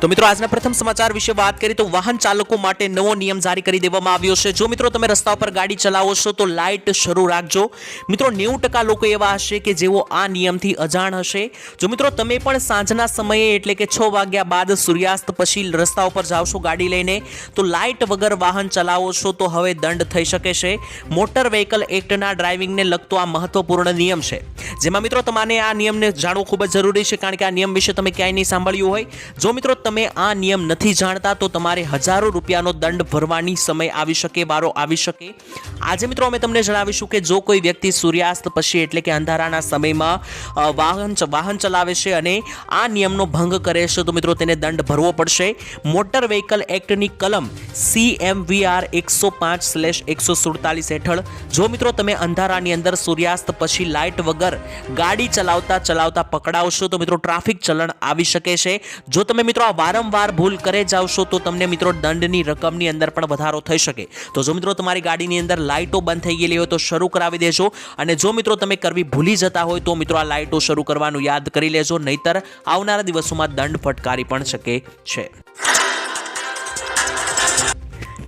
તો મિત્રો, આજના પ્રથમ સમાચાર વિશે વાત કરીએ તો વાહન ચાલકો માટે નવો નિયમ જારી કરી દેવામાં આવ્યો છે. જો મિત્રો, તમે રસ્તા પર ગાડી ચલાવો છો, તો લાઇટ શરૂ રાખજો. મિત્રો, નેવું ટકા લોકો એવા હશે કે જેઓ આ નિયમથી અજાણ હશે. જો મિત્રો, તમે પણ સાંજના સમયે, એટલે કે છ વાગ્યા બાદ સૂર્યાસ્ત પછી રસ્તા ઉપર છો ગાડી લઈને, તો લાઇટ વગર વાહન ચલાવો છો, તો હવે દંડ થઈ શકે છે. મોટર વ્હીકલ એક્ટના ડ્રાઇવિંગને લગતો આ મહત્વપૂર્ણ નિયમ છે. જેમાં મિત્રો, તમારે આ નિયમને જાણવું ખૂબ જ જરૂરી છે, કારણ કે આ નિયમ વિશે તમે ક્યાંય નહીં સાંભળ્યું હોય. જો મિત્રો તમે આ નિયમ નથી જાણતા, તો તમારે હજારો રૂપિયાનો દંડ ભરવાની સમય આવી શકે, વારો આવી શકે. આજે મિત્રો અમે તમને જણાવીશું કે જો કોઈ વ્યક્તિ સૂર્યાસ્ત પછી એટલે કે અંધારાના સમયમાં વાહન વાહન ચલાવે છે અને આ નિયમનો ભંગ કરે છે, તો મિત્રો તેને દંડ ભરવો પડશે. મોટર વ્હીકલ એક્ટની કલમ સી એમ વી આર એકસો પાંચ સ્લેશ એકસો સુડતાલીસ હેઠળ, જો મિત્રો તમે અંધારાની અંદર સૂર્યાસ્ત પછી લાઇટ વગર ગાડી ચલાવતા ચલાવતા પકડાવશો, તો મિત્રો ટ્રાફિક ચલણ આવી શકે છે. જો તમે મિત્રો આ વારંવાર ભૂલ કરે જાવશો તો તમને મિત્રો દંડની રકમની અંદર પણ વધારો થઈ શકે. તો જો મિત્રો તમારી ગાડીની અંદર લાઇટો બંધ થઈ ગયેલી હોય તો શરૂ કરાવી દેજો. અને જો મિત્રો તમે કરવી ભૂલી જતા હોય તો મિત્રો આ લાઇટો શરૂ કરવાનું યાદ કરી લેજો. નહીતર આવનારા દિવસોમાં દંડ ફટકારી પણ શકે છે.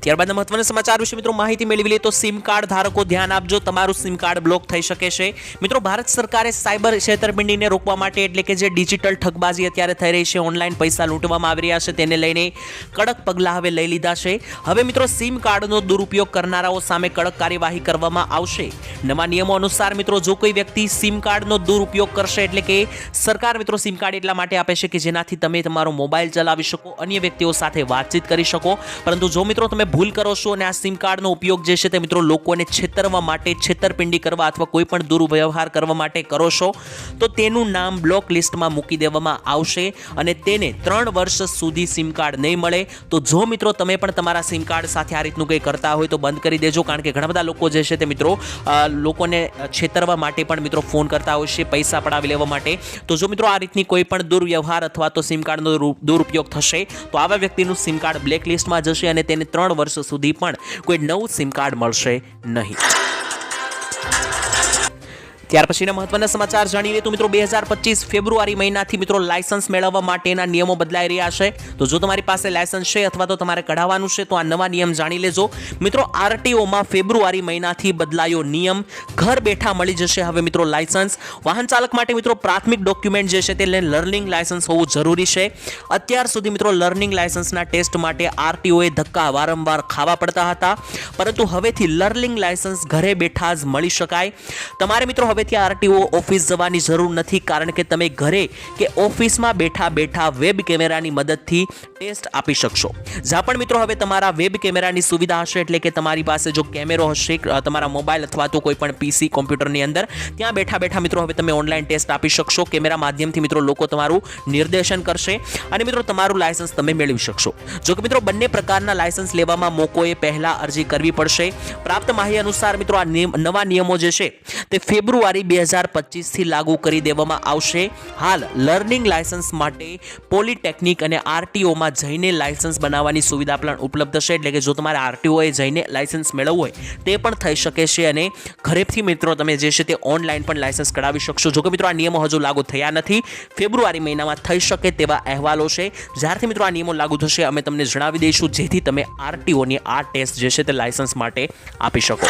ત્યારબાદ મહત્વના સમાચાર વિશે મિત્રો માહિતી મેળવી લઈએ તો સિમ કાર્ડ ધારકો ધ્યાન આપજો. તમારું સિમ કાર્ડ બ્લોક થઈ શકે છે. મિત્રો, ભારત સરકારે સાયબર છેતરપિંડીને રોકવા માટે એટલે કે જે ડિજિટલ ઠગબાજી અત્યારે થઈ રહી છે ઓનલાઈન પૈસા લૂંટવામાં આવી રહ્યા છે, તેને લઈને કડક પગલાં હવે લઈ લીધા છે. હવે મિત્રો સિમ કાર્ડનો દુરુપયોગ કરનારાઓ સામે કડક કાર્યવાહી કરવામાં આવશે. નવા નિયમો અનુસાર મિત્રો, જો કોઈ વ્યક્તિ સિમ કાર્ડનો દુરુપયોગ કરશે એટલે કે સરકાર મિત્રો સિમ કાર્ડ એટલા માટે આપે છે કે જેનાથી તમે તમારો મોબાઈલ ચલાવી શકો, અન્ય વ્યક્તિઓ સાથે વાતચીત કરી શકો. પરંતુ જો મિત્રો તમે ભૂલ કરો છો અને આ સિમ કાર્ડનો ઉપયોગ જે છે તે મિત્રો લોકોને છેતરવા માટે, છેતરપિંડી કરવા અથવા કોઈ પણ દુર્વ્યવહાર કરવા માટે કરો છો, તો તેનું નામ બ્લોક લિસ્ટમાં મૂકી દેવામાં આવશે અને તેને ત્રણ વર્ષ સુધી સિમ કાર્ડ નહીં મળે. તો જો મિત્રો તમે પણ તમારા સિમ કાર્ડ સાથે આ રીતનું કંઈ કરતા હોય તો બંધ કરી દેજો, કારણ કે ઘણા બધા લોકો જે છે તે મિત્રો લોકોને છેતરવા માટે પણ મિત્રો ફોન કરતા હોય છે, પૈસા પડાવી લેવા માટે. તો જો મિત્રો આ રીતની કોઈ પણ દુર્વ્યવહાર અથવા તો સિમ કાર્ડનો દુરુપયોગ થશે, તો આવા વ્યક્તિનું સિમ કાર્ડ બ્લેક લિસ્ટમાં જશે અને તેને ત્રણ વર્ષ સુધી પણ કોઈ નવું સિમ કાર્ડ મળશે નહીં. ત્યાર પછીના મહત્વના સમાચાર જાણી લઈએ તો મિત્રો બે હજાર પચીસ ફેબ્રુઆરી મહિનાથી મિત્રો લાયસન્સ મેળવવા માટેના નિયમો બદલાઈ રહ્યા છે. તો જો તમારી પાસે લાયસન્સ છે અથવા તો તમારે કઢાવવાનું છે તો આ નવા નિયમ જાણી લેજો. મિત્રો આરટીઓમાં ફેબ્રુઆરી મહિનાથી બદલાયો નિયમ. ઘર બેઠા મળી જશે હવે મિત્રો લાયસન્સ. વાહન ચાલક માટે મિત્રો પ્રાથમિક ડોક્યુમેન્ટ જે છે તે લર્નિંગ લાયસન્સ હોવું જરૂરી છે. અત્યાર સુધી મિત્રો લર્નિંગ લાયસન્સના ટેસ્ટ માટે આરટીઓએ ધક્કા વારંવાર ખાવા પડતા હતા. પરંતુ હવેથી લર્નિંગ લાયસન્સ ઘરે બેઠા જ મળી શકાય. તમારે મિત્રો હવેથી આરટીઓ ઓફિસ જવાની જરૂર નથી કારણ કે તમે ઘરે કે ઓફિસમાં બેઠા બેઠા વેબ કેમેરાની મદદથી ટેસ્ટ આપી શકશો. જ્યાં પણ મિત્રો હવે તમારા વેબ કેમેરાની સુવિધા હશે એટલે કે તમારી પાસે જો કેમેરો હશે તમારા મોબાઈલ અથવા તો કોઈ પણ પીસી કોમ્પ્યુટરની અંદર, ત્યાં બેઠા બેઠા મિત્રો હવે તમે ઓનલાઈન ટેસ્ટ આપી શકશો. કેમેરા માધ્યમથી મિત્રો લોકો તમારું નિર્દેશન કરશે અને મિત્રો તમારું લાયસન્સ તમે મેળવી શકશો. જો કે મિત્રો બંને પ્રકારના લાયસન્સ લેવામાં મોકોએ પહેલા અરજી કરવી પડશે. પ્રાપ્ત માહિતી અનુસાર મિત્રો આ નવા નિયમો જે છે તે ફેબ્રુઆરી બે હજાર પચીસથી લાગુ કરી દેવામાં આવશે. હાલ, લર્નિંગ લાયસન્સ માટે પોલિટેકનિક અને આરટીઓમાં જઈને લાયસન્સ બનાવવાની સુવિધા પણ ઉપલબ્ધ છે. એટલે કે જો તમારે આરટીઓએ જઈને લાયસન્સ મેળવવું હોય, તે પણ થઈ શકે છે. અને ઘરેથી મિત્રો, તમે જે છે તે ઓનલાઈન પણ લાયસન્સ કઢાવી શકશો. જોકે મિત્રો, આ નિયમો હજુ લાગુ થયા નથી. ફેબ્રુઆરી મહિનામાં થઈ શકે તેવા અહેવાલો છે. જ્યારથી મિત્રો, આ નિયમો લાગુ થશે, અમે તમને જણાવી દઈશું. જેથી તમે આરટીઓની આ ટેસ્ટ જે છે તે લાયસન્સ માટે આપી શકો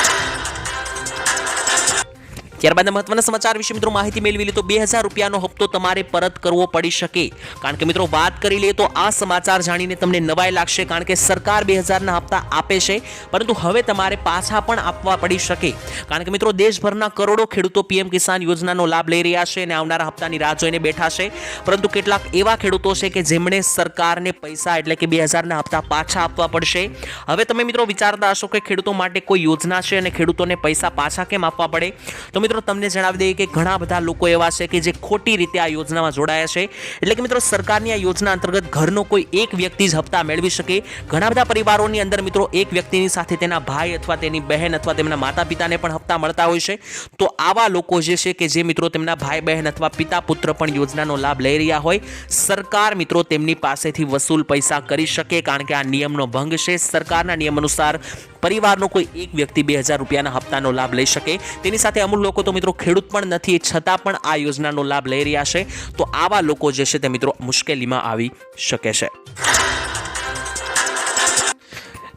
ત્યારબાદ મહત્વના સમાચાર વિશે મિત્રો માહિતી મેળવી લે બે હજાર રૂપિયાનો હપ્તો તમારે પરત કરવો પડી શકે. કારણ કે મિત્રો વાત કરી લઈએ તો આ સમાચાર જાણીને તમને નવાઈ લાગશે કારણ કે સરકાર બે હજારના હપ્તા આપે છે, પરંતુ હવે તમારે પાછા પણ આપવા પડી શકે. કારણ કે મિત્રો દેશભરના કરોડો ખેડૂતો પીએમ કિસાન યોજનાનો લાભ લઈ રહ્યા છે અને આવનારા હપ્તાની રાહ જોઈને બેઠા છે. પરંતુ કેટલાક એવા ખેડૂતો છે કે જેમણે સરકારને પૈસા એટલે કે બે હજારના હપ્તા પાછા આપવા પડશે. હવે તમે મિત્રો વિચારતા હશો કે ખેડૂતો માટે કોઈ યોજના છે અને ખેડૂતોને પૈસા પાછા કેમ આપવા પડે? તો મિત્રો મિત્રો, તમને જણાવી દઈએ કે ઘણા બધા લોકો એવા છે કે જે ખોટી રીતે આ યોજનામાં જોડાયા છે. એટલે કે મિત્રો, સરકારની આ યોજના અંતર્ગત ઘરનો કોઈ એક વ્યક્તિ જ હપ્તા મેળવી શકે. ઘણા બધા પરિવારોની અંદર મિત્રો, એક વ્યક્તિની સાથે તેના ભાઈ અથવા તેની બહેન અથવા તેમના માતા પિતાને પણ હપ્તા મળતા હોય છે. તો આવા લોકો જે છે કે જે મિત્રો તેમના ભાઈ, બહેન અથવા પિતા, પુત્ર પણ યોજનાનો લાભ લઈ રહ્યા હોય, સરકાર મિત્રો તેમની પાસેથી વસૂલ પૈસા કરી શકે કારણ કે આ નિયમનો ભંગ છે. સરકારના નિયમ અનુસાર પરિવારનો કોઈ એક વ્યક્તિ બે હજાર રૂપિયાના હપ્તાનો લાભ લઈ શકે. તેની સાથે અમુક લોકો તો મિત્રો ખેડૂત પણ નથી, છતાં પણ આ યોજનાનો લાભ લઈ રહ્યા છે. તો આવા લોકો જે છે તે મિત્રો મુશ્કેલીમાં આવી શકે છે.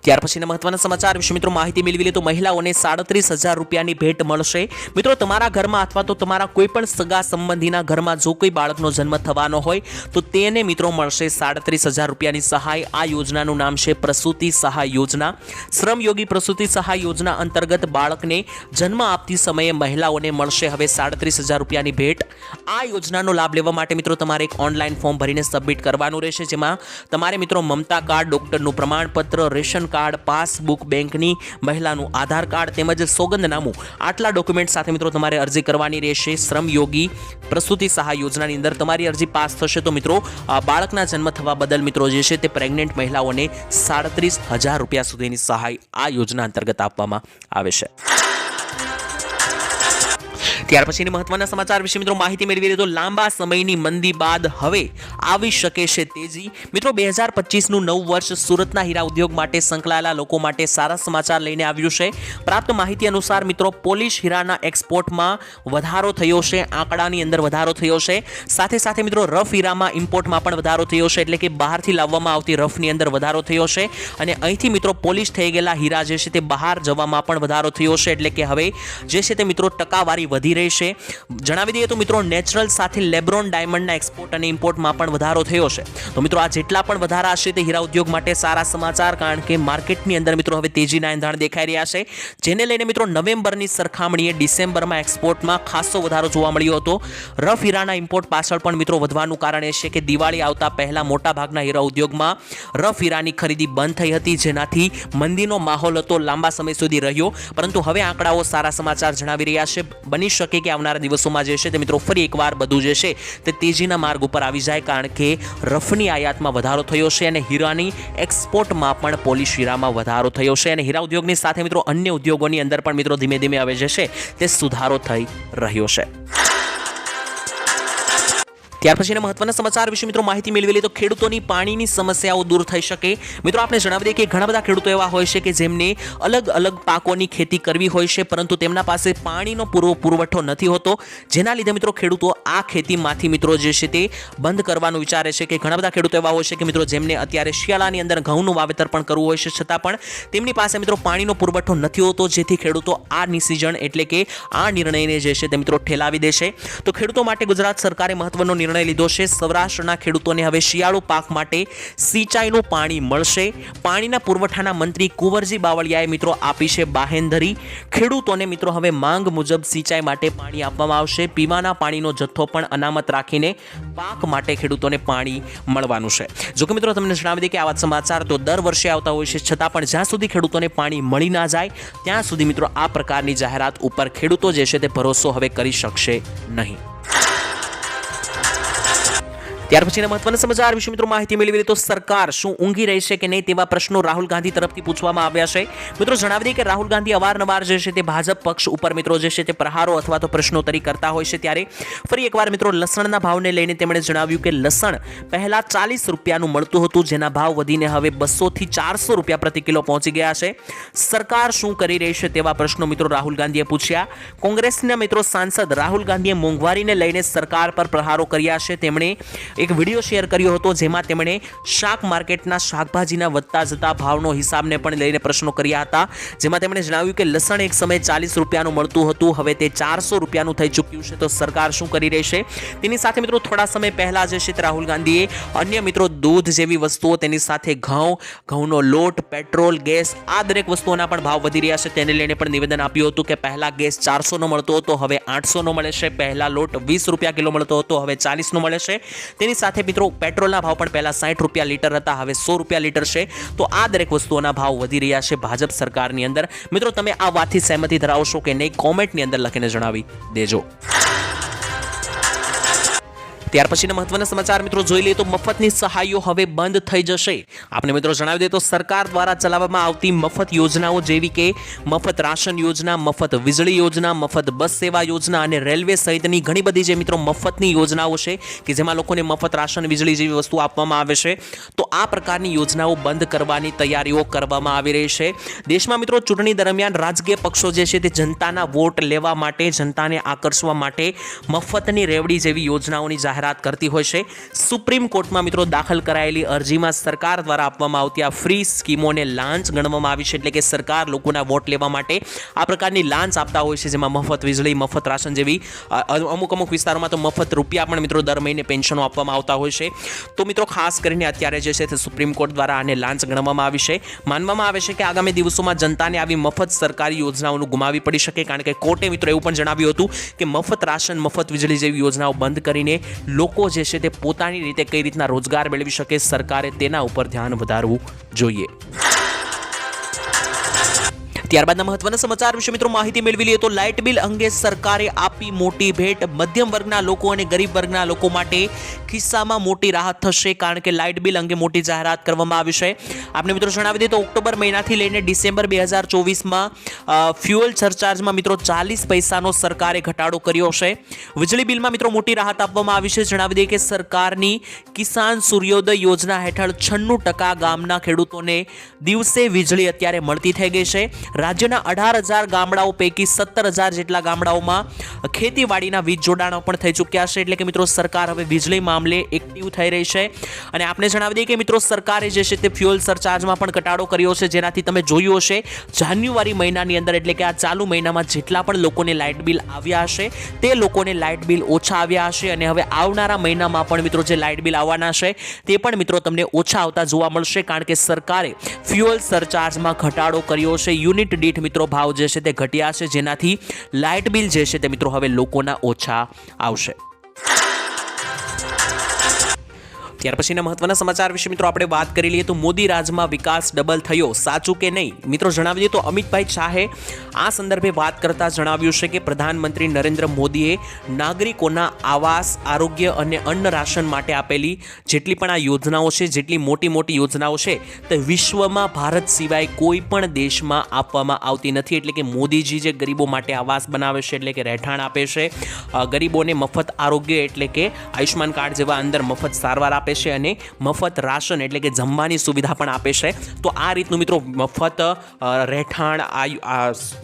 ત્યાર પછીના મહત્વના સમાચાર. વિશે મિત્રો, માહિતી મેળવી લે તો મહિલાઓને સાડત્રીસ હજાર રૂપિયાની ભેટ મળશે. મિત્રો, તમારા ઘરમાં અથવા તો તમારા કોઈ પણ સગા સંબંધીના ઘરમાં જો કોઈ બાળકનો જન્મ થવાનો હોય, તો તેને મિત્રો મળશે સાડત્રીસ હજાર રૂપિયાની સહાય. આ યોજનાનું નામ છે પ્રસૂતિ સહાય યોજના. શ્રમયોગી પ્રસૂતિ સહાય યોજના અંતર્ગત બાળકને જન્મ આપતી સમયે મહિલાઓને મળશે હવે સાડત્રીસ હજાર રૂપિયાની ભેટ. આ યોજનાનો લાભ લેવા માટે મિત્રો, તમારે એક ઓનલાઈન ફોર્મ ભરીને સબમિટ કરવાનું રહેશે, જેમાં તમારે મિત્રો મમતા કાર્ડ, ડોક્ટરનું પ્રમાણપત્ર, રેશન કાર્ડ, પાસબુક, બેંકની મહિલાનું આધાર કાર્ડ તેમજ સોગંદનામું. આટલા ડોક્યુમેન્ટ સાથે મિત્રો તમારે અરજી કરવાની રહેશે. શ્રમયોગી પ્રસૂતિ સહાય યોજનાની અંદર તમારી અરજી પાસ થશે. તો મિત્રો બાળકના જન્મ થવા બદલ મિત્રો જે છે તે પ્રેગ્નેન્ટ મહિલાઓને સાડત્રીસ હજાર રૂપિયા સુધીની સહાય આ યોજના અંતર્ગત આપવામાં આવે છે. ત્યાર પછીની મહત્વના સમાચાર વિશે મિત્રો માહિતી મેળવી તો લાંબા સમયની મંદી બાદ હવે આવી શકે છે તેજી. મિત્રો બે હજાર પચીસનું નવું વર્ષ સુરતના હીરા ઉદ્યોગ માટે સંકળાયેલા લોકો માટે સારા સમાચાર લઈને આવ્યું છે. પ્રાપ્ત માહિતી અનુસાર મિત્રો પોલિશ હીરાના એક્સપોર્ટમાં વધારો થયો છે, આંકડાની અંદર વધારો થયો છે. સાથે સાથે મિત્રો રફ હીરામાં ઇમ્પોર્ટમાં પણ વધારો થયો છે, એટલે કે બહારથી લાવવામાં આવતી રફની અંદર વધારો થયો છે. અને અહીંથી મિત્રો પોલિશ થઈ ગયેલા હીરા જે છે તે બહાર જવામાં પણ વધારો થયો છે, એટલે કે હવે જે છે તે મિત્રો ટકાવારી વધી રહી છે. જણાવી દઈએ તો મિત્રો, નેચરલ સાથે લેબ્રોન ડાયમંડના એક્સપોર્ટ અને ઇમ્પોર્ટમાં પણ વધારો થયો છે. તો મિત્રો, આ જેટલા પણ વધારા હશે તે હીરા ઉદ્યોગ માટે સારા સમાચાર, કારણ કે માર્કેટની અંદર મિત્રો હવે તેજીના એંધાણ દેખાઈ રહ્યા છે. જેને લઈને મિત્રો, નવેમ્બરની સરખામણીએ ડિસેમ્બરમાં એક્સપોર્ટમાં ખાસો વધારો જોવા મળ્યો હતો. રફ હીરાના ઇમ્પોર્ટ પાછળ પણ મિત્રો વધવાનું કારણ એ છે કે દિવાળી આવતા પહેલાં મોટા ભાગના હીરા ઉદ્યોગમાં રફ હીરાની ખરીદી બંધ થઈ હતી, જેનાથી મંદીનો માહોલ હતો લાંબા સમય સુધી રહ્યો. પરંતુ હવે આંકડાઓ સારા સમાચાર જણાવી રહ્યા છે. બની કે આવનારા દિવસોમાં જે છે તે મિત્રો ફરી એકવાર બધું જે છે તે તેજીના માર્ગ ઉપર આવી જાય કારણ કે રફની આયાતમાં વધારો થયો છે અને હીરાની એક્સપોર્ટમાં પણ પોલિશ હીરામાં વધારો થયો છે અને હીરા ઉદ્યોગની સાથે મિત્રો અન્ય ઉદ્યોગોની અંદર પણ મિત્રો ધીમે ધીમે હવે જે છે તે સુધારો થઈ રહ્યો છે. ત્યાર પછીના મહત્વના સમાચાર વિશે મિત્રો માહિતી મેળવી લઈએ તો ખેડૂતોની પાણીની સમસ્યાઓ દૂર થઈ શકે. મિત્રો આપણે જણાવી દઈએ કે ઘણા બધા ખેડૂતો એવા હોય છે કે જેમને અલગ અલગ પાકોની ખેતી કરવી હોય છે, પરંતુ તેમના પાસે પાણીનો પૂરો પુરવઠો નથી હોતો. જેના લીધે મિત્રો ખેડૂતો આ ખેતીમાંથી મિત્રો જે છે તે બંધ કરવાનું વિચારે છે કે ઘણા બધા ખેડૂતો એવા હોય છે કે મિત્રો જેમને અત્યારે શિયાળાની અંદર ઘઉંનું વાવેતર પણ કરવું હોય છે, છતાં પણ તેમની પાસે મિત્રો પાણીનો પુરવઠો નથી હોતો, જેથી ખેડૂતો આ નિસિઝન એટલે કે આ નિર્ણયને જે છે તે મિત્રો ઠેલાવી દેશે. તો ખેડૂતો માટે ગુજરાત સરકારે મહત્વનો નિર્ણય નિર્ણય લીધો છે. સૌરાષ્ટ્રના ખેડૂતોને હવે શિયાળુ પાક માટે સિંચાઈનું પાણી મળશે. પાણીના પુરવઠાના મંત્રી કુંવરજી બાવળિયાએ મિત્રો આપી છે બાહેંધરી. ખેડૂતોને મિત્રો હવે માંગ મુજબ સિંચાઈ માટે પાણી આપવામાં આવશે. પીવાના પાણીનો જથ્થો પણ અનામત રાખીને પાક માટે ખેડૂતોને પાણી મળવાનું છે. જો કે મિત્રો તમને જણાવી દઈએ કે આવા સમાચાર તો દર વર્ષે આવતા હોય છે. છતાં પણ જ્યાં સુધી ખેડૂતોને પાણી મળી ના જાય, ત્યાં સુધી મિત્રો આ પ્રકારની જાહેરાત ઉપર ખેડૂતો જે છે તે ભરોસો હવે કરી શકશે નહીં. ત્યાર પછીના મહત્વના સમાચાર વિશે મિત્રો માહિતી મેળવી તો સરકાર શું ઊંઘી રહેશે કે નહીં તેવા પ્રશ્નો રાહુલ ગાંધી તરફથી પૂછવામાં આવ્યા છે. મિત્રો જણાવી દઈએ કે રાહુલ ગાંધી અવારનવાર જે છે તે ભાજપ પક્ષ ઉપર મિત્રો જે છે તે પ્રહારો અથવા તો પ્રશ્નોત્તરી કરતા હોય છે ત્યારે ફરી એકવાર મિત્રો લસણના ભાવને લઈને તેમણે જણાવ્યું કે લસણ પહેલા ચાલીસ રૂપિયાનું મળતું હતું, જેના ભાવ વધીને હવે બસોથી ચારસો રૂપિયા પ્રતિ કિલો પહોંચી ગયા છે. સરકાર શું કરી રહી છે તેવા પ્રશ્નો મિત્રો રાહુલ ગાંધીએ પૂછ્યા. કોંગ્રેસના મિત્રો સાંસદ રાહુલ ગાંધીએ મોંઘવારીને લઈને સરકાર પર પ્રહારો કર્યા છે. તેમણે એક વીડિયો શેર કર્યો હતો જેમાં તેમણે શાક માર્કેટના શાકભાજીના વધતા જતા ભાવનો હિસાબને પણ લઈને પ્રશ્નો કર્યા હતા. જેમાં તેમણે જણાવ્યું કે લસણ એક સમયે ચાલીસ રૂપિયાનું મળતું હતું, હવે તે ચારસો રૂપિયાનું થઈ ચૂક્યું છે. તો સરકાર શું કરી રહી છે? તેની સાથે મિત્રો થોડા સમય પહેલાં જે છે રાહુલ ગાંધીએ અન્ય મિત્રો દૂધ જેવી વસ્તુઓ તેની સાથે ઘઉં, ઘઉંનો લોટ, પેટ્રોલ, ગેસ, આ દરેક વસ્તુઓના પણ ભાવ વધી રહ્યા છે. તેને લઈને પણ નિવેદન આપ્યું હતું કે પહેલાં ગેસ ચારસોનો મળતો હતો, હવે આઠસોનો મળે છે. પહેલા લોટ વીસ રૂપિયા કિલો મળતો હતો, હવે ચાલીસનો મળે છે. તેની સાથે મિત્રો પેટ્રોલના ભાવ પણ પહેલાં સાઠ રૂપિયા લીટર હતા, હવે સો રૂપિયા લીટર છે. તો આ દરેક વસ્તુઓના ભાવ વધી રહ્યા છે ભાજપ સરકારની અંદર. મિત્રો, તમે આ વાતથી સહેમતી ધરાવશો કે નહીં? કોમેન્ટની અંદર લખીને જણાવી દેજો. ત્યાર પછીના મહત્વના સમાચાર મિત્રો જોઈ લઈએ તો મફતની સહાયો હવે બંધ થઈ જશે. આપણે મિત્રો જણાવી દઈએ તો સરકાર દ્વારા ચલાવવામાં આવતી મફત યોજનાઓ જેવી કે મફત રાશન યોજના, મફત વીજળી યોજના, મફત બસ સેવા યોજના અને રેલવે સહિતની ઘણી બધી જે મિત્રો મફતની યોજનાઓ છે કે જેમાં લોકોને મફત રાશન, વીજળી જેવી વસ્તુ આપવામાં આવે છે. તો આ પ્રકારની યોજનાઓ બંધ કરવાની તૈયારીઓ કરવામાં આવી રહી છે. દેશમાં મિત્રો ચૂંટણી દરમિયાન રાજકીય પક્ષો જે છે તે જનતાના વોટ લેવા માટે, જનતાને આકર્ષવા માટે મફતની રેવડી જેવી યોજનાઓની જાહેરાત કરતી હોય છે. સુપ્રીમ કોર્ટમાં મિત્રો દાખલ કરાયેલી અરજીમાં સરકાર દ્વારા આપવામાં આવતી આ ફ્રી સ્કીમોને લાંચ ગણવામાં આવી છે. એટલે કે સરકાર લોકોના વોટ લેવા માટે આ પ્રકારની લાંચ આપતા હોય છે, જેમાં મફત વીજળી, મફત રાશન જેવી અમુક અમુક વિસ્તારોમાં તો મફત રૂપિયા પણ મિત્રો દર મહિને પેન્શનો આપવામાં આવતા હોય છે. તો મિત્રો ખાસ કરીને અત્યારે જે છે તે સુપ્રીમ કોર્ટ દ્વારા આને લાંચ ગણવામાં આવી છે. માનવામાં આવે છે કે આગામી દિવસોમાં જનતાને આવી મફત સરકારી યોજનાઓનું ગુમાવી પડી શકે, કારણ કે કોર્ટે મિત્રો એવું પણ જણાવ્યું હતું કે મફત રાશન, મફત વીજળી જેવી યોજનાઓ બંધ કરીને લોકો જે છે તે પોતાની રીતે કઈ રીતના રોજગાર મેળવી શકે સરકારે તેના ઉપર ધ્યાન વધારવું જોઈએ. ત્યારબાદના મહત્વના સમાચાર વિશે મિત્રો માહિતી મેળવી લઈએ તો લાઇટ બિલ અંગે સરકારે આપી મોટી ભેટ. મધ્યમ વર્ગના લોકો અને ગરીબ વર્ગના લોકો માટે ખિસ્સામાં મોટી રાહત થશે કારણ કે લાઇટ બિલ અંગે મોટી જાહેરાત કરવામાં આવી છે. આપણે મિત્રો જણાવી દઈએ તો ઓક્ટોબર મહિનાથી લઈને ડિસેમ્બર બે હજાર ચોવીસમાં ફ્યુઅલ સરચાર્જમાં મિત્રો ચાલીસ પૈસાનો સરકારે ઘટાડો કર્યો છે. વીજળી બિલમાં મિત્રો મોટી રાહત આપવામાં આવી છે. જણાવી દઈએ કે સરકારની કિસાન સૂર્યોદય યોજના હેઠળ છન્નું ટકા ગામના ખેડૂતોને દિવસે વીજળી અત્યારે મળતી થઈ ગઈ છે. રાજ્યના અઢાર હજાર ગામડાઓ પૈકી સત્તર હજાર જેટલા ગામડાઓમાં ખેતીવાડીના વીજ જોડાણો પણ થઈ ચૂક્યા છે. એટલે કે મિત્રો, સરકાર હવે વીજળી મામલે એક્ટિવ થઈ રહી છે. અને આપણે જણાવી દઈએ કે મિત્રો, સરકારે જે છે તે ફ્યુઅલ સરચાર્જમાં પણ ઘટાડો કર્યો છે. જેનાથી તમે જોયું હશે, જાન્યુઆરી મહિનાની અંદર, એટલે કે આ ચાલુ મહિનામાં જેટલા પણ લોકોને લાઇટ બિલ આવ્યા હશે, તે લોકોને લાઇટ બિલ ઓછા આવ્યા હશે. અને હવે આવનારા મહિનામાં પણ મિત્રો, જે લાઇટ બિલ આવવાના છે, તે પણ મિત્રો તમને ઓછા આવતા જોવા મળશે, કારણ કે સરકારે ફ્યુઅલ સરચાર્જમાં ઘટાડો કર્યો છે. યુનિટ દીઠ મિત્રો ભાવ જે છે તે ઘટ્યા છે, જેનાથી લાઇટ બિલ જે છે તે મિત્રો હવે લોકોના ઓછા આવશે. ત્યાર પછીના મહત્વના સમાચાર વિશે મિત્રો આપણે વાત કરી લઈએ તો મોદી રાજમાં વિકાસ ડબલ થયો, સાચું કે નહીં? મિત્રો જણાવી દઈએ તો અમિતભાઈ શાહે આ સંદર્ભે વાત કરતા જણાવ્યું છે કે પ્રધાનમંત્રી નરેન્દ્ર મોદીએ નાગરિકોના આવાસ, આરોગ્ય અને અન્ન રાશન માટે આપેલી જેટલી પણ આ યોજનાઓ છે, જેટલી મોટી મોટી યોજનાઓ છે, તે વિશ્વમાં ભારત સિવાય કોઈ પણ દેશમાં આપવામાં આવતી નથી. એટલે કે મોદીજી જે ગરીબો માટે આવાસ બનાવે છે, એટલે કે રહેઠાણ આપે છે ગરીબોને મફત આરોગ્ય એટલે કે આયુષ્માન કાર્ડ જેવા અંદર મફત સારવાર આપે છે અને મફત રાશન એટલે કે જમવાની સુવિધા પણ આપે છે. તો આ રીતનું મિત્રો મફત રહેઠાણ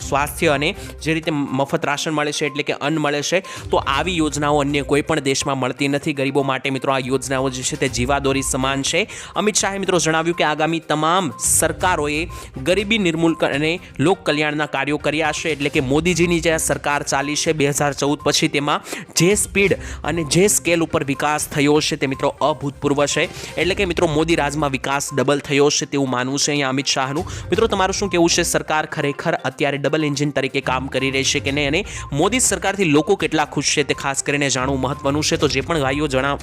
સ્વાસ્થ્ય અને જે રીતે મફત રાશન મળે છે એટલે કે અન્ન મળે છે, તો આવી યોજનાઓ અન્ય કોઈ પણ દેશમાં મળતી નથી. ગરીબો માટે મિત્રો આ યોજનાઓ જે છે તે જીવાદોરી સમાન છે. અમિત શાહે મિત્રો જણાવ્યું કે આગામી તમામ સરકારોએ ગરીબી નિર્મૂલન અને લોક કલ્યાણના કાર્યો કર્યા છે એટલે કે મોદીજીની જે સરકાર ચાલી છે બે હજાર ચૌદ પછી તેમાં જે સ્પીડ અને જે સ્કેલ ઉપર વિકાસ થયો છે તે મિત્રો અભૂતપૂર્વ છે. એટલે કે મિત્રો, મોદી રાજમાં વિકાસ ડબલ થયો છે તેવું માનવું છે અહીંયા અમિત શાહનું. મિત્રો, તમારું શું કહેવું છે? સરકાર ખરેખર અત્યારે ડબલ એન્જિન તરીકે કામ કરી રહી છે કે નહીં? અને મોદી સરકારથી લોકો કેટલા ખુશ છે તે ખાસ કરીને જાણવું મહત્વનું છે. તો જે પણ ભાઈઓ જણાવ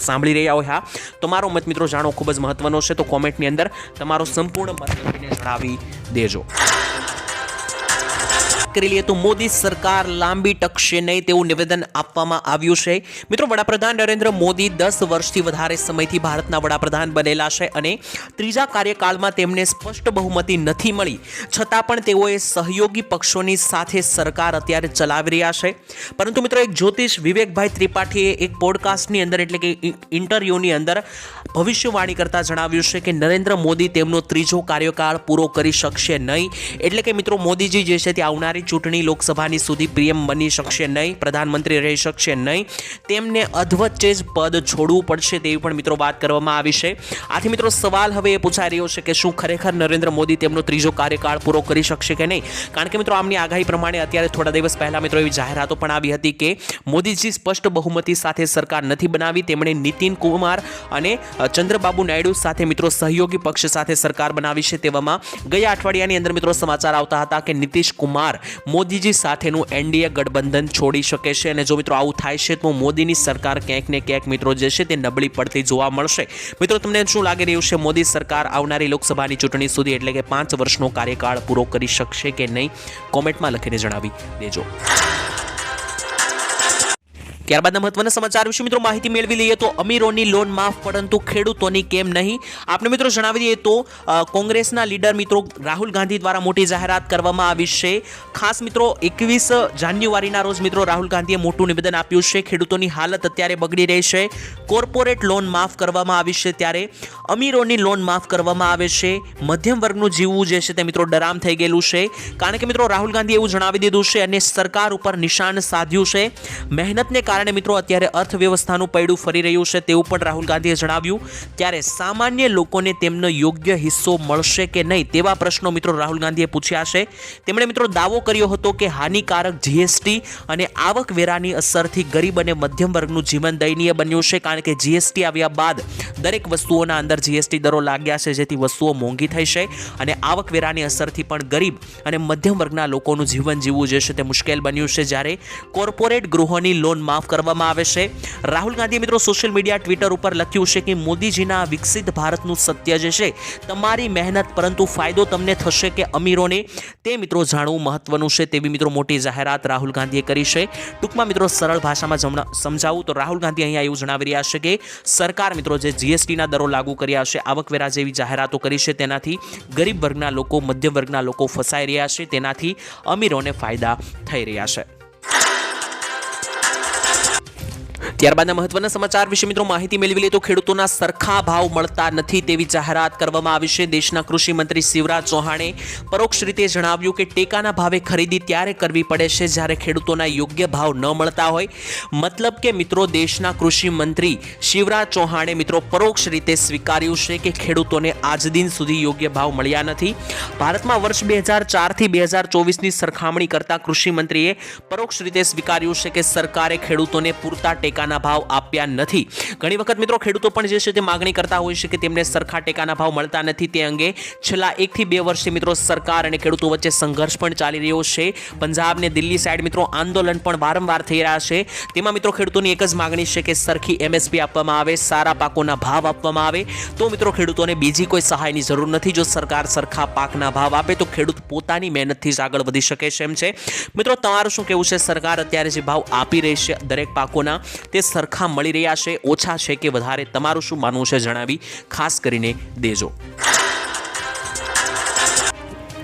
સાંભળી રહ્યા હોય, હા, તમારો મત મિત્રો જાણવો ખૂબ જ મહત્વનો છે. તો કોમેન્ટની અંદર તમારો સંપૂર્ણ મત જણાવી દેજો. કરી લઈએ તો મોદી સરકાર લાંબી ટકશે નહીં તેવું નિવેદન આપવામાં આવ્યું છે. મિત્રો, વડાપ્રધાન નરેન્દ્ર મોદી દસ વર્ષથી વધારે સમયથી ભારતના વડાપ્રધાન બનેલા છે અને ત્રીજા કાર્યકાળમાં તેમને સ્પષ્ટ બહુમતી નથી મળી. છતાં પણ તેઓએ સહયોગી પક્ષોની સાથે સરકાર અત્યારે ચલાવી રહ્યા છે. પરંતુ મિત્રો, એક જ્યોતિષ વિવેકભાઈ ત્રિપાઠીએ એક પોડકાસ્ટની અંદર એટલે કે ઇન્ટરવ્યૂની અંદર ભવિષ્યવાણી કરતાં જણાવ્યું છે કે નરેન્દ્ર મોદી તેમનો ત્રીજો કાર્યકાળ પૂરો કરી શકશે નહીં. એટલે કે મિત્રો, મોદીજી જે છે તે આવનારી ચૂંટણી લોકસભાની સુધી પીએમ બની શકશે નહીં, પ્રધાનમંત્રી રહી શકશે નહીં. તેમને અધવચ્ચે જ પદ છોડવું પડશે તેવી પણ મિત્રો વાત કરવામાં આવી છે. આથી મિત્રો સવાલ હવે એ પૂછાઈ રહ્યો છે કે શું ખરેખર નરેન્દ્ર મોદી તેમનો ત્રીજો કાર્યકાળ પૂરો કરી શકશે કે નહીં? કારણ કે મિત્રો આમની આગાહી પ્રમાણે અત્યારે થોડા દિવસ પહેલા મિત્રો એવી જાહેરાતો પણ આવી હતી કે મોદીજી સ્પષ્ટ બહુમતી સાથે સરકાર નથી બનાવી, તેમણે નીતિન કુમાર અને ચંદ્રબાબુ નાયડુ સાથે મિત્રો સહયોગી પક્ષ સાથે સરકાર બનાવી છે તેવામાં ગયા અઠવાડિયાની અંદર મિત્રો સમાચાર આવતા હતા કે નીતિશ કુમાર મોદીજી સાથેનું એનડીએ ગઠબંધન છોડી શકે છે અને જો મિત્રો આવું થાય છે તો મોદીની સરકાર ક્યાંક ને ક્યાંક મિત્રો જે છે તે નબળી પડતી જોવા મળશે. મિત્રો તમને શું લાગી રહ્યું છે? મોદી સરકાર આવનારી લોકસભાની ચૂંટણી સુધી એટલે કે પાંચ વર્ષનો કાર્યકાળ પૂરો કરી શકશે કે નહીં? કોમેન્ટમાં લખીને જણાવી દેજો. ત્યારબાદના મહત્વના સમાચાર વિશે મિત્રો માહિતી મેળવી લઈએ તો અમીરોની લોન માફ, પરંતુ ખેડૂતોની કેમ નહીં? આપણે મિત્રો જણાવી દઈએ તો કોંગ્રેસના લીડર મિત્રો રાહુલ ગાંધી દ્વારા મોટી જાહેરાત કરવામાં આવી છે. ખાસ મિત્રો, એકવીસ જાન્યુઆરીના રોજ મિત્રો રાહુલ ગાંધીએ મોટું નિવેદન આપ્યું છે. ખેડૂતોની હાલત અત્યારે બગડી રહી છે. કોર્પોરેટ લોન માફ કરવામાં આવી છે ત્યારે અમીરોની લોન માફ કરવામાં આવે છે. મધ્યમ વર્ગનું જીવવું જે છે તે મિત્રો ડરામ થઈ ગયેલું છે. કારણ કે મિત્રો રાહુલ ગાંધીએ એવું જણાવી દીધું છે અને સરકાર ઉપર નિશાન સાધ્યું છે. મહેનતને કારણે મિત્રો અત્યારે અર્થવ્યવસ્થાનું પૈડું ફરી રહ્યું છે તેવું પણ રાહુલ ગાંધીએ જણાવ્યું. ત્યારે સામાન્ય લોકોને તેમનો યોગ્ય હિસ્સો મળશે કે નહીં તેવા પ્રશ્નો મિત્રો રાહુલ ગાંધીએ પૂછ્યા છે. તેમણે મિત્રો દાવો કર્યો હતો કે હાનિકારક જીએસટી અને આવકવેરાની અસરથી ગરીબ અને મધ્યમ વર્ગનું જીવન દયનીય બન્યું છે કારણ કે જીએસટી આવ્યા બાદ દરેક વસ્તુઓના અંદર જીએસટી દરો લાગ્યા છે જેથી વસ્તુઓ મોંઘી થઈ છે અને આવકવેરાની અસરથી પણ ગરીબ અને મધ્યમ વર્ગના લોકોનું જીવન જીવવું જે છે તે મુશ્કેલ બન્યું છે. જ્યારે કોર્પોરેટ ગૃહોની લોન માફ કરવામાં આવે છે. રાહુલ ગાંધીએ મિત્રો સોશિયલ મીડિયા ટ્વિટર ઉપર લખ્યું છે કે મોદીજીના વિકસિત ભારતનું સત્ય જે છે, તમારી મહેનત પરંતુ ફાયદો તમને થશે કે અમીરોને? તે મિત્રો જાણવું મહત્વનું છે તેવી મિત્રો મોટી જાહેરાત રાહુલ ગાંધીએ કરી છે. ટૂંકમાં મિત્રો સરળ ભાષામાં સમજાવું તો રાહુલ ગાંધી અહીંયા એવું જણાવી રહ્યા છે કે સરકાર મિત્રો જે જીએસટીના દરો લાગુ કર્યા છે, આવકવેરા જેવી જાહેરાતો કરી છે, તેનાથી ગરીબ વર્ગના લોકો, મધ્યમ વર્ગના લોકો ફસાઈ રહ્યા છે, તેનાથી અમીરોને ફાયદા થઈ રહ્યા છે. ત્યારબાદના મહત્વના સમાચાર વિશે મિત્રો માહિતી મેળવી લઈએ તો ખેડૂતોના સરખા ભાવ મળતા નથી તેવી જાહેરાત કરવામાં આવી છે. દેશના કૃષિ મંત્રી શિવરાજ ચૌહાણે પરોક્ષ રીતે જણાવ્યું કે ટેકાના ભાવે ખરીદી ત્યારે કરવી પડે છે જ્યારે ખેડૂતોના યોગ્ય ભાવ ન મળતા હોય. મતલબ કે મિત્રો દેશના કૃષિ મંત્રી શિવરાજ ચૌહાણે મિત્રો પરોક્ષ રીતે સ્વીકાર્યું છે કે ખેડૂતોને આજ દિન સુધી યોગ્ય ભાવ મળ્યા નથી. ભારતમાં વર્ષ બે હજાર ચારથી બે હજાર ચોવીસની સરખામણી કરતા કૃષિ મંત્રીએ પરોક્ષ રીતે સ્વીકાર્યું છે કે સરકારે ખેડૂતોને પૂરતા ટેકાના ભાવ આપ્યા નથી. ઘણી વખત મિત્રો ખેડૂતો પણ જે છે તે માગણી કરતા હોય છે કે તેમને સરખા ટેકાના ભાવ મળતા નથી તે અંગે છેલ્લા એકથી બે વર્ષથી મિત્રો સરકાર અને ખેડૂતો વચ્ચે સંઘર્ષ પણ ચાલી રહ્યો છે. પંજાબ ને દિલ્હી સાઈડ મિત્રો આંદોલન પણ વારંવાર થઈ રહ્યા છે. તેમાં મિત્રો ખેડૂતોની એક જ માગણી છે કે સરખી એમએસપી આપવામાં આવે, સારા પાકોના ભાવ આપવામાં આવે. તો મિત્રો ખેડૂતોને બીજી કોઈ સહાયની જરૂર નથી. જો સરકાર સરખા પાકના ભાવ આપે તો ખેડૂત પોતાની મહેનતથી જ આગળ વધી શકે છે એમ છે. મિત્રો તમારું શું કહેવું છે? સરકાર અત્યારે જે ભાવ આપી રહી છે દરેક પાકોના, તે સરખા મળી રહ્યા છે, ઓછા છે કે વધારે? તમારું શું માનવું છે જણાવી ખાસ કરીને દેજો.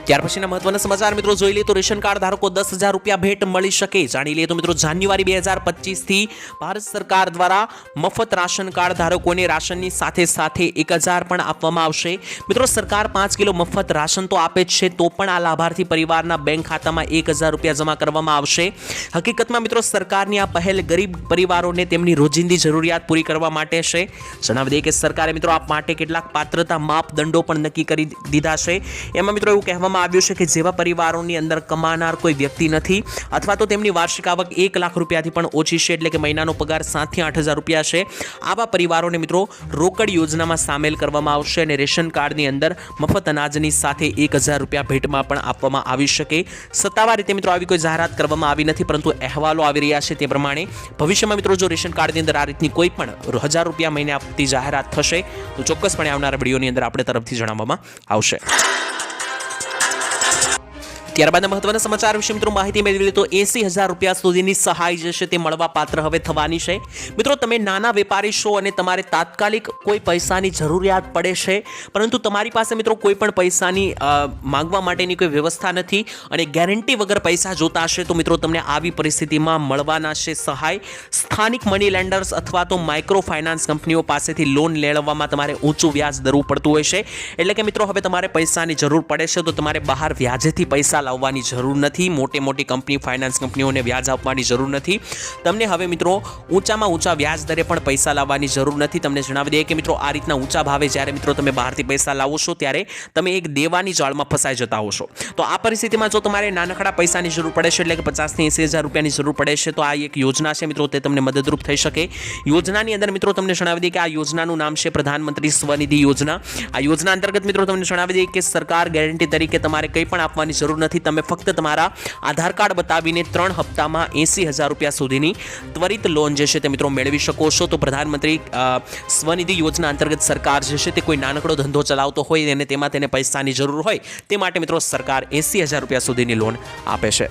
ત્યાર પછીના મહત્વના સમાચાર મિત્રો જોઈ લઈએ તો રેશન કાર્ડ ધારકો દસ હજાર રૂપિયા ભેટ મળી શકે. જાણી લઈએ તો મિત્રો જાન્યુઆરી બે હજાર પચીસથી ભારત સરકાર દ્વારા મફત રાશન કાર્ડ ધારકોને રાશનની સાથે સાથે એક હજાર પણ આપવામાં આવશે. મિત્રો સરકાર પાંચ કિલો મફત રાશન તો આપે જ છે, તો પણ આ લાભાર્થી પરિવારના બેંક ખાતામાં એક હજાર રૂપિયા જમા કરવામાં આવશે. હકીકતમાં મિત્રો સરકારની આ પહેલ ગરીબ પરિવારોને તેમની રોજિંદી જરૂરિયાત પૂરી કરવા માટે છે. જણાવી દઈએ કે સરકારે મિત્રો આ માટે કેટલાક પાત્રતા માપદંડો પણ નક્કી કરી દીધા છે. એમાં મિત્રો એવું કહેવામાં આવ્યું છે કે જેવા પરિવારોની અંદર કમાનાર કોઈ વ્યક્તિ નથી અથવા તો તેમની વાર્ષિક આવક એક લાખ રૂપિયાથી પણ ઓછી છે એટલે કે મહિનાનો પગાર સાતથી આઠ હજાર રૂપિયા છે. આવા પરિવારોને મિત્રો રોકડ યોજનામાં સામેલ કરવામાં આવશે અને રેશન કાર્ડની અંદર મફત અનાજની સાથે એક હજાર રૂપિયા ભેટમાં પણ આપવામાં આવી શકે. સત્તાવાર રીતે મિત્રો આવી કોઈ જાહેરાત કરવામાં આવી નથી, પરંતુ અહેવાલો આવી રહ્યા છે તે પ્રમાણે. ભવિષ્યમાં મિત્રો જો રેશન કાર્ડની અંદર આ રીતની કોઈ પણ હજાર રૂપિયા મહિને આપતી જાહેરાત થશે, તો ચોક્કસપણે આવનારા વિડીયોની અંદર આપણે તરફથી જણાવવામાં આવશે. ત્યારબાદ મહત્વના સમાચાર વિશે મિત્રો માહિતી મેળવી તો એસી હજાર રૂપિયા સુધીની સહાય જે છે તે મળવા પાત્ર હવે થવાની છે. મિત્રો, તમે નાના વેપારી છો અને તમારે તાત્કાલિક કોઈ પૈસાની જરૂરિયાત પડે છે, પરંતુ તમારી પાસે મિત્રો કોઈ પણ પૈસાની માંગવા માટેની કોઈ વ્યવસ્થા નથી અને ગેરંટી વગર પૈસા જોતા હશે તો મિત્રો તમને આવી પરિસ્થિતિમાં મળવાના છે સહાય. સ્થાનિક મની લેન્ડર્સ અથવા તો માઇક્રો ફાઇનાન્સ કંપનીઓ પાસેથી લોન લેવામાં તમારે ઊંચું વ્યાજ દરવું પડતું હોય છે. એટલે કે મિત્રો, હવે તમારે પૈસાની જરૂર પડે છે તો તમારે બહાર વ્યાજેથી પૈસા લાવવાની જરૂર નથી. મોટી મોટી કંપની ફાઇનાન્સ કંપનીઓને વ્યાજ આપવાની જરૂર નથી. તમને હવે મિત્રો ઊંચામાં ઊંચા વ્યાજ દરે પણ પૈસા લાવવાની જરૂર નથી. તમને જણાવી દઈએ કે મિત્રો આ રીતના ઊંચા ભાવે જ્યારે મિત્રો તમે બહારથી પૈસા લાવો છો ત્યારે તમે એક દેવાની જાળમાં ફસાઈ જતા હો છો. તો આ પરિસ્થિતિમાં જો તમારે નાનકડા પૈસાની જરૂર પડે છે એટલે કે પચાસથી એંસી હજાર રૂપિયાની જરૂર પડે છે તો આ એક યોજના છે મિત્રો. તે તમને મદદરૂપ થઈ શકે. યોજનાની અંદર મિત્રો તમને જણાવી દઈએ કે આ યોજનાનું નામ છે પ્રધાનમંત્રી સ્વનિધિ યોજના. આ યોજના અંતર્ગત મિત્રો તમને જણાવી દઈએ કે સરકાર ગેરંટી તરીકે તમારે કંઈ પણ આપવાની જરૂર નથી. તમે ફક્ત તમારા આધાર કાર્ડ બતાવીને ત્રણ હપ્તામાં એંસી હજાર રૂપિયા સુધીની ત્વરિત લોન જે છે તે મિત્રો મેળવી શકો છો. તો પ્રધાનમંત્રી સ્વનિધિ યોજના અંતર્ગત સરકાર જે છે તે કોઈ નાનકડો ધંધો ચલાવતો હોય અને તેમાં તેને પૈસાની જરૂર હોય, તે માટે મિત્રો સરકાર એંસી હજાર રૂપિયા સુધીની લોન આપે છે.